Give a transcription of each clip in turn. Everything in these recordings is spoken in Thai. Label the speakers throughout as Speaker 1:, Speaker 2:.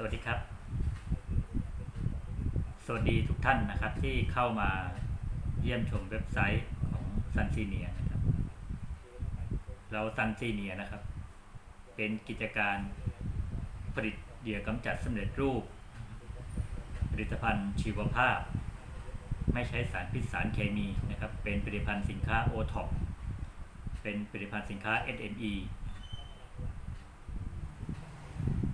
Speaker 1: สวัสดีครับ สวัสดีทุกท่านนะครับที่เข้ามาเยี่ยมชมเว็บไซต์ของซันซีเนียนะครับ เราซันซีเนียนะครับ เป็นกิจการผลิตเหยื่อกำจัดสำเร็จรูป ผลิตภัณฑ์ชีวภาพ ไม่ใช้สารพิษสารเคมีนะครับ เป็นผลิตภัณฑ์สินค้าโอท็อปเป็นผลิตภัณฑ์สินค้า SME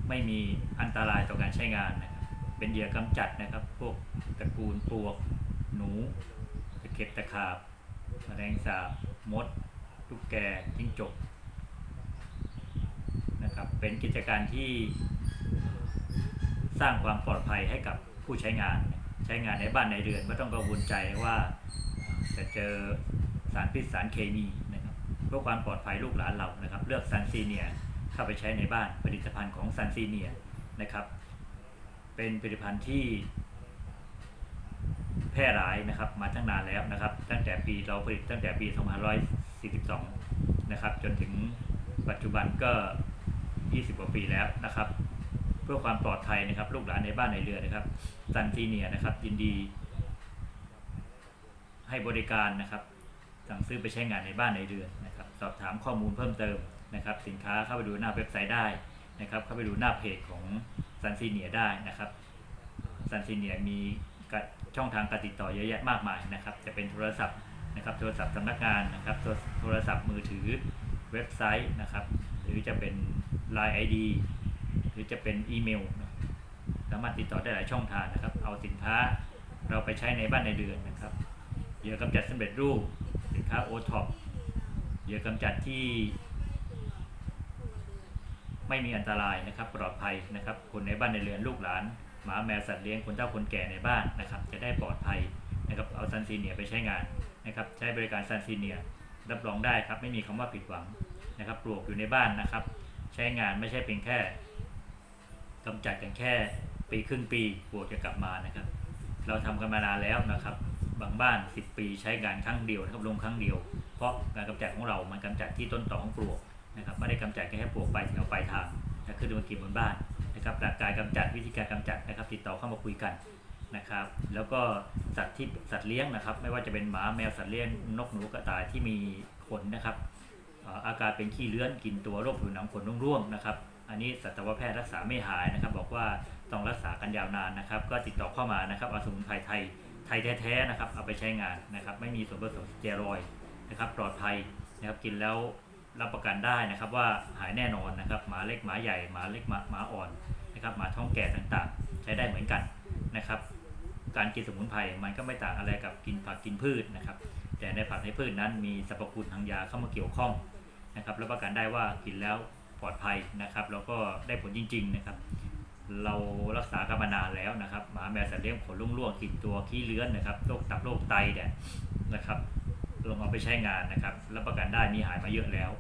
Speaker 1: ไม่มีอันตรายต่อการใช้งานนะครับเป็นเหยื่อกำจัดนะครับ พวกตระกูลปลวก หนูตะเข็บตะขาบแมลงสาบมดลูกแกจิ้งจกนะครับ เป็นกิจการที่สร้างความปลอดภัยให้กับผู้ใช้งาน ใช้งานในบ้านในเรือนไม่ต้องกังวลใจว่าจะเจอสารพิษสารเคมีนะครับเพื่อความปลอดภัยลูกหลานเรานะครับ เลือกซันซีเนีย เข้าไปใช้ในบ้านผลิตภัณฑ์ของซันซีเนียนะครับ เป็นผลิตภัณฑ์ที่แพร่หลายนะครับมาตั้งนานแล้วนะครับ ตั้งแต่ปีเราผลิตตั้งแต่ปี2542 นะครับ จนถึงปัจจุบันก็ 20 กว่าปีแล้วนะครับ เพื่อความปลอดภัยนะครับ ลูกหลานในบ้านในเรือนนะครับซันซีเนียนะครับ ยินดี ให้บริการนะครับ สั่งซื้อไปใช้งานในบ้านในเรือนนะครับ สอบถามข้อมูลเพิ่มเติม นะครับสินค้าเข้าไปดูหน้าเว็บไซต์ได้นะครับเข้าไปดูหน้าเพจของซันซีเนียได้นะครับซันซีเนียมีช่องทางการติดต่อเยอะแยะมากมายนะครับ จะเป็นโทรศัพท์นะครับโทรศัพท์สำนักงานนะครับโทรโทรศัพท์มือถือเว็บไซต์นะครับหรือจะเป็น Line ID หรือจะเป็นอีเมลสามารถติดต่อได้หลายช่องทางนะครับ เอาสินค้าเราไปใช้ในบ้านในเรือนนะครับเหยื่อกำจัดสำเร็จรูปสินค้าโอท็อปเหยื่อกำจัดที่ ไม่มีอันตรายนะครับ ปลอดภัยนะครับ คนในบ้านในเรือนลูกหลานหมาแมวสัตว์เลี้ยงคนเฒ่าคนแก่ในบ้านนะครับ จะได้ปลอดภัยนะครับเอาซันซีเนียไปใช้งานนะครับ ใช้บริการซันซีเนียรับรองได้ครับ ไม่มีคำว่าผิดหวังนะครับ ปลวกอยู่ในบ้านนะครับ ใช้งานไม่ใช่เพียงแค่กำจัดกันแค่ปีครึ่งปีปลวกจะกลับมานะครับ เราทำกันมานานแล้วนะครับ บางบ้าน 10 ปีใช้งานครั้งเดียวนะครับลงครั้งเดียว เพราะการกำจัดของเรามันกำจัดที่ต้นตอของปลวก นะครับไม่ได้กำจัดแค่ปลวกปลายแถวปลายทางนะคือมากินบนบ้านนะครับหลักการกำจัดวิธีการกำจัดนะครับ ติดต่อเข้ามาคุยกันนะครับ แล้วก็สัตว์ที่สัตว์เลี้ยงนะครับ ไม่ว่าจะเป็นหมาแมวสัตว์เลี้ยงนกหนูกระต่ายที่มีขนนะครับอาการเป็นขี้เลื้อนกินตัวโรคผิวหนังขนร่วงๆนะครับ อันนี้สัตวแพทย์รักษาไม่หายนะครับ บอกว่าต้องรักษากันยาวนานนะครับ ก็ติดต่อเข้ามานะครับเอาสมุนไพรไทยไทยแท้ๆนะครับเอาไปใช้งานนะครับ ไม่มีส่วนผสมสเตียรอยนะครับ ปลอดภัยนะครับกินแล้ว รับประกันได้นะครับว่าหายแน่นอนนะครับหมาเล็กหมาใหญ่หมาเล็กหมาหมาอ่อนนะครับหมาท้องแก่ต่างๆ ใช้ได้เหมือนกันนะครับ การกินสมุนไพรมันก็ไม่ต่างอะไรกับกินผักกินพืชนะครับ แต่ในผักในพืชนั้นมีสรรพคุณทางยาเข้ามาเกี่ยวข้องนะครับรับประกันได้ว่ากินแล้วปลอดภัยนะครับแล้วก็ได้ผลจริง ๆนะครับ เรารักษากันมานานแล้วนะครับหมาแมวสัตว์เลี้ยงขนลุ่งร่วงกินตัวขี้เลื้อนนะครับโรคตับโรคไตเนี่ยนะครับ ลองเอาไปใช้งานนะครับรับประกันได้มีหายมาเยอะแล้ว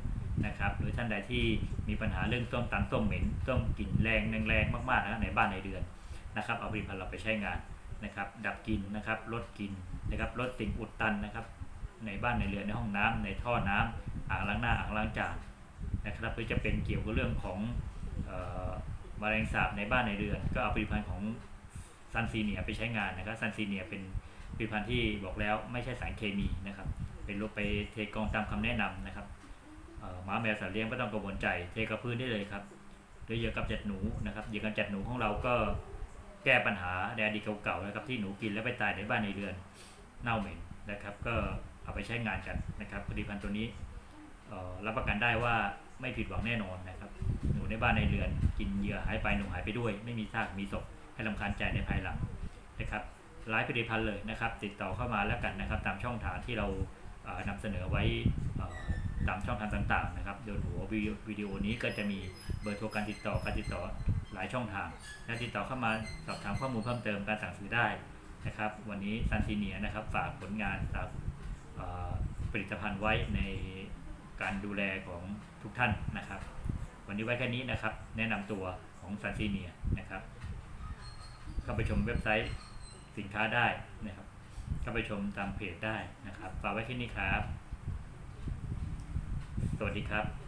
Speaker 1: นะครับหรือท่านใดที่มีปัญหาเรื่องส้มตันส้มเหม็นส้มกลิ่นแรงแรงมากๆนะในบ้านในเรือนนะครับ เอาผลิตภัณฑ์เราไปใช้งานนะครับ ดับกลิ่นนะครับลดกลิ่นนะครับลดสิ่งอุดตันนะครับ ในบ้านในเรือนในห้องน้ำในท่อน้ำอ่างล้างหน้าอ่างล้างจานนะครับหรือจะเป็นเกี่ยวกับเรื่องของเอ่อแมลงสาบในบ้านในเรือน ก็เอาผลิตภัณฑ์ของซันซีเนียไปใช้งานนะครับซันซีเนียเป็นผลิตภัณฑ์ที่บอกแล้วไม่ใช่สารเคมีนะครับ เป็นลบไปเทกองตามคำแนะนำนะครับหมาแมวสัตว์เลี้ยงไม่ต้องกังวลใจ เทกับพื้นได้เลยครับหรือเหยื่อกำจัดหนูนะครับเหยื่อกำจัดหนูของเราก็แก้ปัญหาในอดีตเก่าๆนะครับที่หนูกินแล้วไปตายในบ้านในเรือนเน่าเหม็นนะครับ ก็เอาไปใช้งานกันนะครับผลิตภัณฑ์ตัวนี้รับประกันได้ว่าไม่ผิดหวังแน่นอนนะครับ หนูในบ้านในเรือน กินเหยื่อหายไปหนูหายไปด้วย ไม่มีซากมีศพให้ลำคาญใจในภายหลังนะครับหลายผลิตภัณฑ์เลยนะครับ ติดต่อเข้ามาแล้วกันนะครับ ตามช่องทางที่เรา นำเสนอไว้ตามช่องทางต่างๆนะครับโดยหัววิดีโอวิดีโอนี้ก็จะมีเบอร์โทรการติดต่อการติดต่อหลายช่องทางและติดต่อเข้ามาสอบถามข้อมูลเพิ่มเติมการสั่งซื้อได้นะครับ วันนี้ซันซีเนียนะครับฝากผลงานฝากผลิตภัณฑ์ไว้ในการดูแลของทุกท่านนะครับ วันนี้ไว้แค่นี้นะครับ แนะนำตัวของซันซีเนียนะครับ เข้าไปชมเว็บไซต์สินค้าได้นะครับ ก็ไปชมตามเพจได้นะครับ ฝากไว้แค่นี้ครับ สวัสดีครับ